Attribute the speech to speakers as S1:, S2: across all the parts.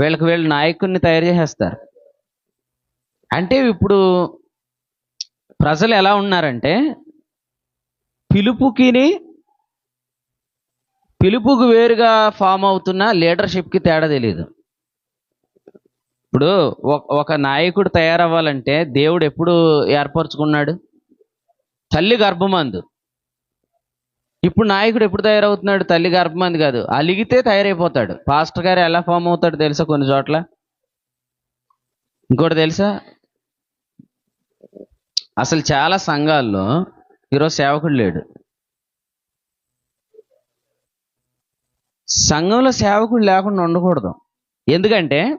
S1: వీళ్ళకి వీళ్ళు నాయకుడిని తయారు చేసేస్తారు. అంటే ఇప్పుడు ప్రజలు ఎలా ఉన్నారంటే పిలుపుకిని పిలుపుకు వేరుగా ఫామ్ అవుతున్న లీడర్షిప్కి తేడా తెలియదు ఇప్పుడు ఒక- ఒక నాయకుడు తయారవ్వాలంటే దేవుడు ఎప్పుడు ఏర్పరచుకున్నాడు? తల్లి గర్భమందు. ఇప్పుడు నాయకుడు ఎప్పుడు తయారవుతున్నాడు? తల్లి గర్భమంది కాదు. అలిగితే తయారైపోతాడు. పాస్టర్ గారు ఎలా ఫామ్ అవుతాడు తెలుసా కొన్ని చోట్ల? ఇంకోటి తెలుసా? అసలు చాలా సంఘాల్లో ఈరోజు సేవకుడు లేడు. సంఘంలో సేవకుడు లేకుండా ఉండకూడదు. ఎందుకంటే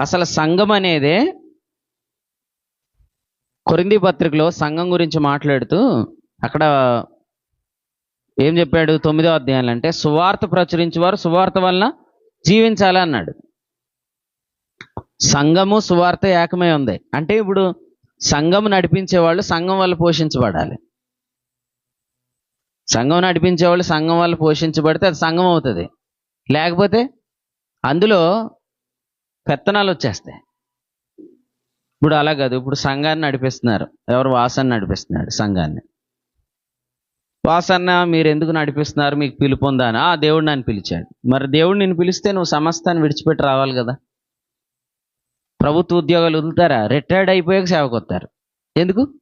S1: అసలు సంఘం అనేదే కొరింది పత్రికలో సంఘం గురించి మాట్లాడుతూ అక్కడ ఏం చెప్పాడు తొమ్మిదో అధ్యాయాలు అంటే సువార్త ప్రచురించేవారు సువార్త వలన జీవించాలి అన్నాడు. సంఘము సువార్త ఏకమై ఉంది. అంటే ఇప్పుడు సంఘం నడిపించే వాళ్ళు సంఘం వల్ల పోషించబడాలి. సంఘం నడిపించే వాళ్ళు సంఘం వల్ల పోషించబడితే అది సంఘం అవుతుంది. లేకపోతే అందులో పెత్తనాలు వచ్చేస్తాయి. ఇప్పుడు అలా కాదు. ఇప్పుడు సంఘాన్ని నడిపిస్తున్నారు. ఎవరు వాసాన్ని నడిపిస్తున్నాడు సంఘాన్ని. వాసన్న మీరు ఎందుకు నడిపిస్తున్నారు? మీకు పిలుపు ఉందా? ఆ దేవుడు నన్ను పిలిచాడు. మరి దేవుడు నిన్ను పిలిస్తే నువ్వు సమస్తాన్ని విడిచిపెట్టి రావాలి కదా. ప్రభుత్వ ఉద్యోగాలు వదులుతారా? రిటైర్డ్ అయిపోయాక సేవకు వస్తారు. ఎందుకు?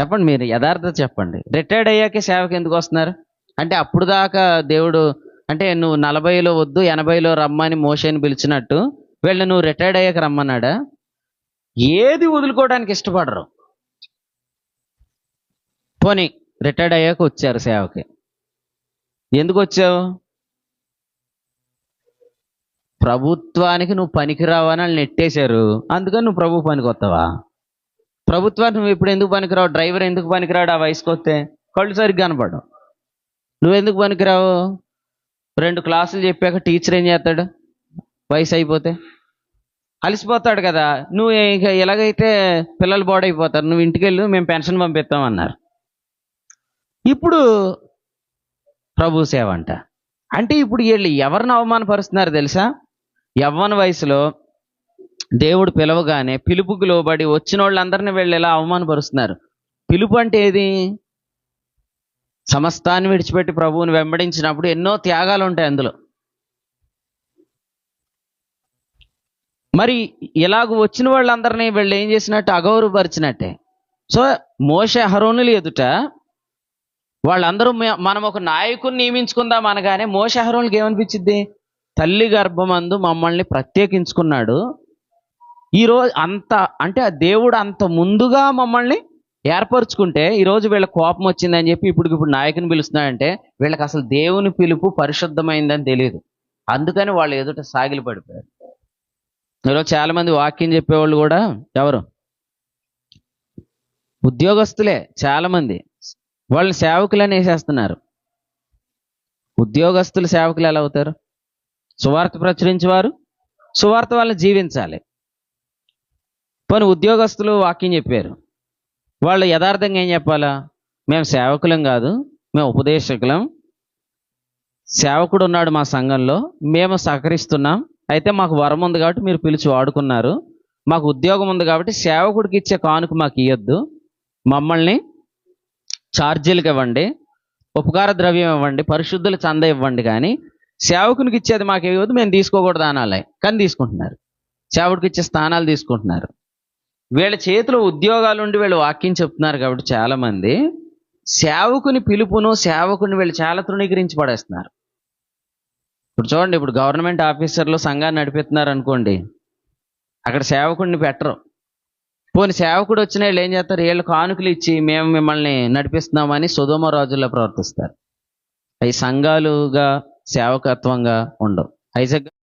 S1: చెప్పండి మీరు యథార్థత చెప్పండి. రిటైర్డ్ అయ్యాకే సేవకు ఎందుకు వస్తున్నారు? అంటే అప్పుడు దాకా దేవుడు అంటే నువ్వు నలభైలో వద్దు ఎనభైలో రమ్మని మోషేని పిలిచినట్టు వీళ్ళు నువ్వు రిటైర్డ్ అయ్యాక రమ్మన్నాడా? ఏది వదులుకోవడానికి ఇష్టపడరు. పోనీ రిటైర్డ్ అయ్యాక వచ్చారు సేవకి. ఎందుకు వచ్చావు? ప్రభుత్వానికి నువ్వు పనికిరావని వాళ్ళు నెట్టేశారు. అందుకని నువ్వు ప్రభు పనికి వస్తావా ప్రభుత్వానికి నువ్వు ఇప్పుడు ఎందుకు పనికిరావు? డ్రైవర్ ఎందుకు పనికిరాడు ఆ వయసుకు వస్తే కళ్ళు సరిగ్గా కనపడవు. నువ్వు ఎందుకు పనికిరావు? రెండు క్లాసులు చెప్పాక టీచర్ ఏం చేస్తాడు? వయసు అయిపోతే? అలసిపోతాడు కదా. నువ్వు ఇక ఎలాగైతే పిల్లలు బోడైపోతారు నువ్వు ఇంటికి వెళ్ళు మేము పెన్షన్ పంపిస్తాం అన్నారు ఇప్పుడు ప్రభు సేవ అంట. అంటే ఇప్పుడు వీళ్ళు ఎవరిని అవమానపరుస్తున్నారు తెలుసా? యవ్వన వయసులో దేవుడు పిలవగానే పిలుపుకు లోబడి వచ్చిన వాళ్ళందరినీ వీళ్ళు ఎలా అవమానపరుస్తున్నారు? పిలుపు అంటే ఏది? సమస్తాన్ని విడిచిపెట్టి ప్రభువుని వెంబడించినప్పుడు ఎన్నో త్యాగాలు ఉంటాయి అందులో. మరి ఇలాగ వచ్చిన వాళ్ళందరినీ వీళ్ళు ఏం చేసినట్టు అగౌరవపరిచినట్టే. సో మోస హరోనులు ఎదుట వాళ్ళందరూ మనం ఒక నాయకుని నియమించుకుందాం అనగానే మోస ఏమనిపించింది తల్లి గర్భమందు మమ్మల్ని ప్రత్యేకించుకున్నాడు. ఈరోజు అంత అంటే ఆ దేవుడు అంత ముందుగా మమ్మల్ని ఏర్పరచుకుంటే ఈరోజు వీళ్ళ కోపం వచ్చిందని చెప్పి ఇప్పుడు ఇప్పుడు నాయకుని పిలుస్తున్నాడంటే వీళ్ళకి అసలు దేవుని పిలుపు పరిశుద్ధమైందని తెలియదు అందుకని వాళ్ళు ఎదుట సాగిలి పడిపోయారు. ఈరోజు చాలామంది వాక్యం చెప్పేవాళ్ళు కూడా ఎవరు? ఉద్యోగస్తులే చాలామంది. వాళ్ళు వాళ్ళని సేవకులని వేసేస్తున్నారు. ఉద్యోగస్తులు సేవకులు ఎలా అవుతారు? సువార్త ప్రచురించేవారు సువార్త వాళ్ళని జీవించాలి. పని ఉద్యోగస్తులు వాక్యం చెప్పారు. వాళ్ళు యథార్థంగా ఏం చెప్పాలా? మేము సేవకులం కాదు మేము ఉపదేశకులం. సేవకుడు ఉన్నాడు మా సంఘంలో మేము సహకరిస్తున్నాం. అయితే మాకు వరం ఉంది కాబట్టి మీరు పిలిచి వాడుకున్నారు. మాకు ఉద్యోగం ఉంది కాబట్టి సేవకుడికి ఇచ్చే కానుక మాకు ఇవ్వద్దు మమ్మల్ని ఛార్జీలకు ఇవ్వండి ఉపకార ద్రవ్యం ఇవ్వండి పరిశుద్ధుల చంద ఇవ్వండి కానీ సేవకునికి ఇచ్చేది మాకు ఇవ్వద్దు మేము తీసుకోకూడదు అనాలి. కానీ తీసుకుంటున్నారు. సేవకుడికి ఇచ్చే స్థానాలు తీసుకుంటున్నారు. వీళ్ళ చేతిలో ఉద్యోగాలు ఉండి వీళ్ళు వాక్యం చెప్తున్నారు కాబట్టి చాలామంది సేవకుని పిలుపును సేవకుని వీళ్ళు చాలా తృణీకరించి పడేస్తున్నారు ఇప్పుడు చూడండి ఇప్పుడు గవర్నమెంట్ ఆఫీసర్లు సంఘాన్ని నడిపిస్తున్నారు అనుకోండి అక్కడ సేవకుడిని పెట్టరు. పోని సేవకుడు వచ్చిన వీళ్ళు ఏం చేస్తారు? వీళ్ళు కానుకలు ఇచ్చి మేము మిమ్మల్ని నడిపిస్తున్నామని సుధోమ రాజుల్లో ప్రవర్తిస్తారు. అవి సంఘాలుగా సేవకత్వంగా ఉండవు. ఐజగ్